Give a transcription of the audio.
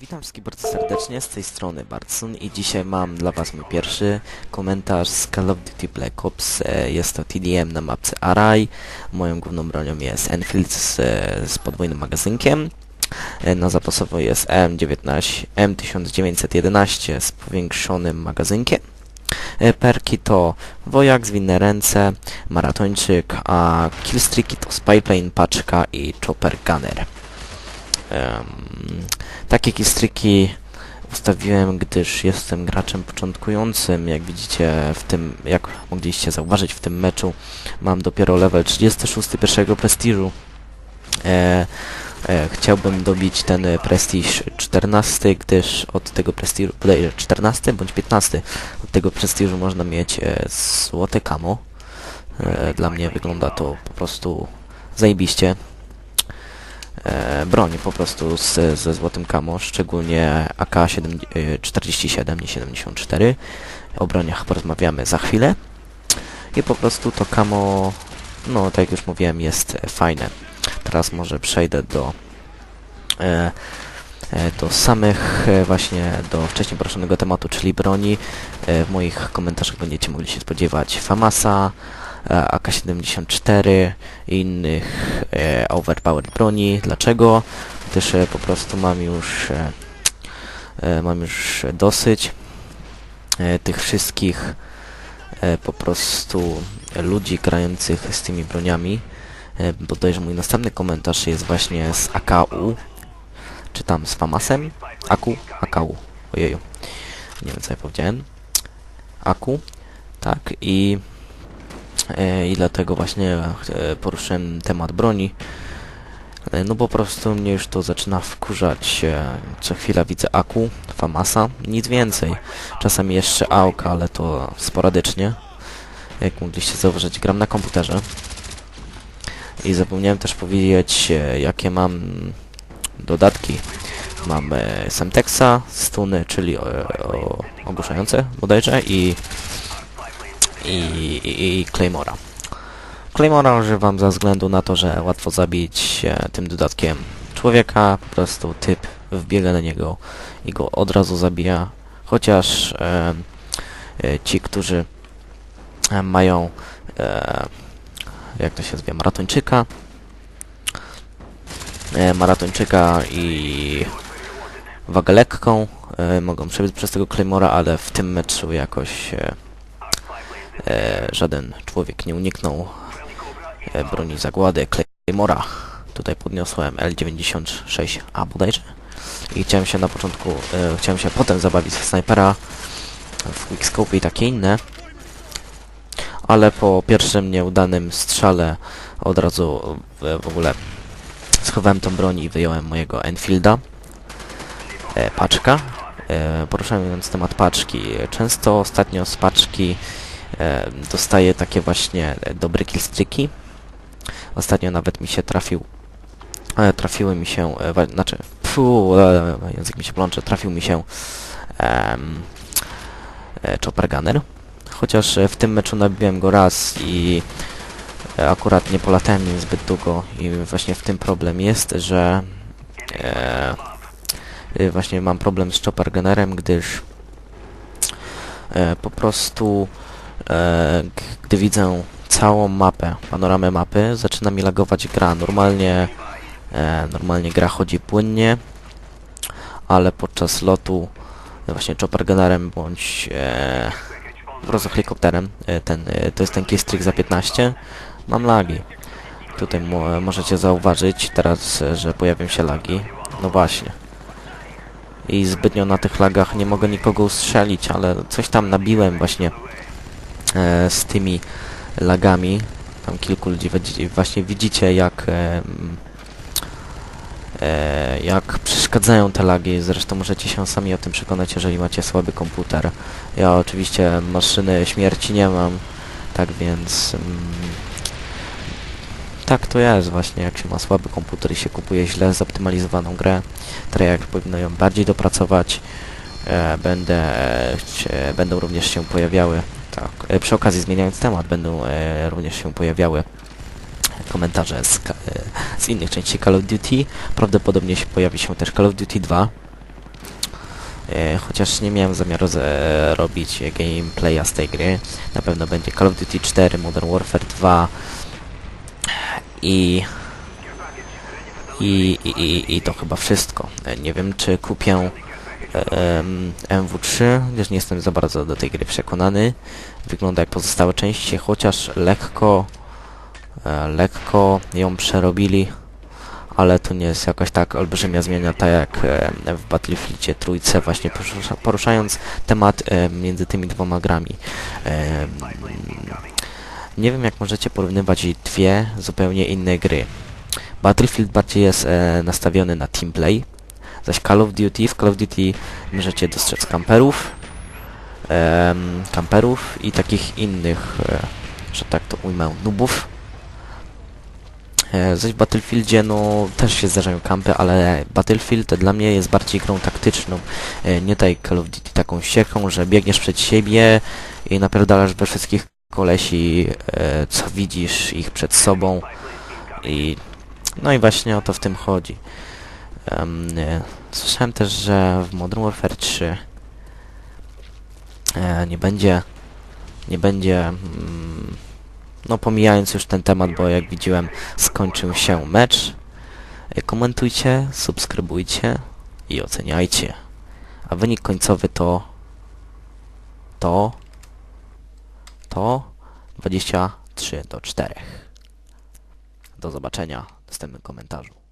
Witam wszystkich bardzo serdecznie, z tej strony Bartson i dzisiaj mam dla was mój pierwszy komentarz z Call of Duty Black Ops. E, Jest to TDM na mapce Array. Moją główną bronią jest Enfield z, e, z podwójnym magazynkiem. E, Na zapasowo jest M19, M1911 z powiększonym magazynkiem. Perki to Wojak, Zwinne Ręce, Maratończyk, a Killstreaki to Spyplane, Paczka i Chopper Gunner. Takie killstreaki ustawiłem, gdyż jestem graczem początkującym. Jak widzicie w tym, jak mogliście zauważyć w tym meczu, mam dopiero level 36 pierwszego prestiżu. E, e, chciałbym dobić ten prestiż 14, gdyż od tego prestiżu, bodajże 14 bądź 15, od tego prestiżu można mieć e, złote kamo. E, dla mnie wygląda to po prostu zajebiście e, broń po prostu z, ze złotym kamo, szczególnie AK-47, nie 74. O broniach porozmawiamy za chwilę. I po prostu to kamo, no tak jak już mówiłem, jest e, fajne. Teraz może przejdę do e, e, do samych e, właśnie do wcześniej poruszonego tematu, czyli broni. E, w moich komentarzach będziecie mogli się spodziewać Famasa, e, AK-74 i innych e, overpowered broni. Dlaczego? Gdyż e, po prostu mam już e, e, mam już dosyć e, tych wszystkich e, po prostu ludzi grających z tymi broniami. E, bodajże mój następny komentarz jest właśnie z AKU, czy tam z Famasem. AKU, AKU, ojeju, nie wiem co ja powiedziałem. AKU, tak i E, i dlatego właśnie e, poruszyłem temat broni. E, No po prostu mnie już to zaczyna wkurzać. e, Co chwila widzę Aku, Famasa, nic więcej. Czasami jeszcze AOK, ale to sporadycznie. Jak mogliście zauważyć, gram na komputerze. I zapomniałem też powiedzieć, e, jakie mam dodatki. Mam e, Semtexa, stuny, czyli ogłuszające bodajże i i, i, i Claymora. Claymora używam ze względu na to, że łatwo zabić e, tym dodatkiem człowieka, po prostu typ wbiega na niego i go od razu zabija, chociaż e, e, ci, którzy e, mają e, jak to się zwie, maratończyka e, maratończyka i wagę lekką e, mogą przebiec przez tego Claymora, ale w tym meczu jakoś e, e, żaden człowiek nie uniknął e, broni zagłady Claymora. Tutaj podniosłem L96A bodajże. I chciałem się na początku, e, chciałem się potem zabawić w snajpera, w quickscope i takie inne. Ale po pierwszym nieudanym strzale od razu w, w ogóle schowałem tą broń i wyjąłem mojego Enfielda. E, paczka. E, poruszając temat paczki. Często ostatnio z paczki e, dostaję takie właśnie e, dobre killstreaki. Ostatnio nawet mi się trafił, e, trafiły mi się, e, znaczy, pfu, język mi się plącze, trafił mi się e, Chopper Gunner. Chociaż w tym meczu nabiłem go raz i akurat nie polatałem nim zbyt długo i właśnie w tym problem jest, że e, e, właśnie mam problem z Chopper Gunnerem, gdyż e, po prostu gdy widzę całą mapę, panoramę mapy, zaczyna mi lagować gra. Normalnie, e, normalnie gra chodzi płynnie, ale podczas lotu e, właśnie chopper gunnerem bądź e, po prostu helikopterem, e, ten, e, to jest ten killstreak za 15, mam lagi. Tutaj mo możecie zauważyć teraz, e, że pojawią się lagi. No właśnie. I zbytnio na tych lagach nie mogę nikogo ustrzelić, ale coś tam nabiłem właśnie e, z tymi lagami. Tam kilku ludzi właśnie widzicie jak e, e, jak przeszkadzają te lagi. Zresztą możecie się sami o tym przekonać, jeżeli macie słaby komputer. Ja oczywiście maszyny śmierci nie mam, tak więc mm, tak to jest właśnie, jak się ma słaby komputer i się kupuje źle zoptymalizowaną grę. Treyarch powinno ją bardziej dopracować. E, będę, e, będą również się pojawiały tak, e, przy okazji zmieniając temat, będą e, również się pojawiały komentarze z, e, z innych części Call of Duty. Prawdopodobnie się pojawi się też Call of Duty 2. E, chociaż nie miałem zamiaru z, robić gameplaya z tej gry. Na pewno będzie Call of Duty 4, Modern Warfare 2 i i, i, i, i to chyba wszystko. E, Nie wiem, czy kupię MW3, gdyż nie jestem za bardzo do tej gry przekonany. Wygląda jak pozostałe części, chociaż lekko e, lekko ją przerobili, ale to nie jest jakaś tak olbrzymia zmiana, tak jak w Battlefieldzie trójce, właśnie porusza, poruszając temat między tymi dwoma grami. Nie wiem, jak możecie porównywać dwie zupełnie inne gry. Battlefield bardziej jest e, nastawiony na teamplay, zaś Call of Duty, w Call of Duty możecie dostrzec kamperów, em, kamperów i takich innych, e, że tak to ujmę, nubów. E, zaś w Battlefieldzie, no, też się zdarzają kampy, ale Battlefield dla mnie jest bardziej grą taktyczną, e, nie tak jak Call of Duty taką ścieką, że biegniesz przed siebie i napierdalasz we wszystkich kolesi, e, co widzisz ich przed sobą i no i właśnie o to w tym chodzi. E, słyszałem też, że w Modern Warfare 3 e, nie będzie nie będzie mm, no pomijając już ten temat, bo jak widziałem skończył się mecz. E, komentujcie, subskrybujcie i oceniajcie. A wynik końcowy to to to 23 do 4. Do zobaczenia w następnym komentarzu.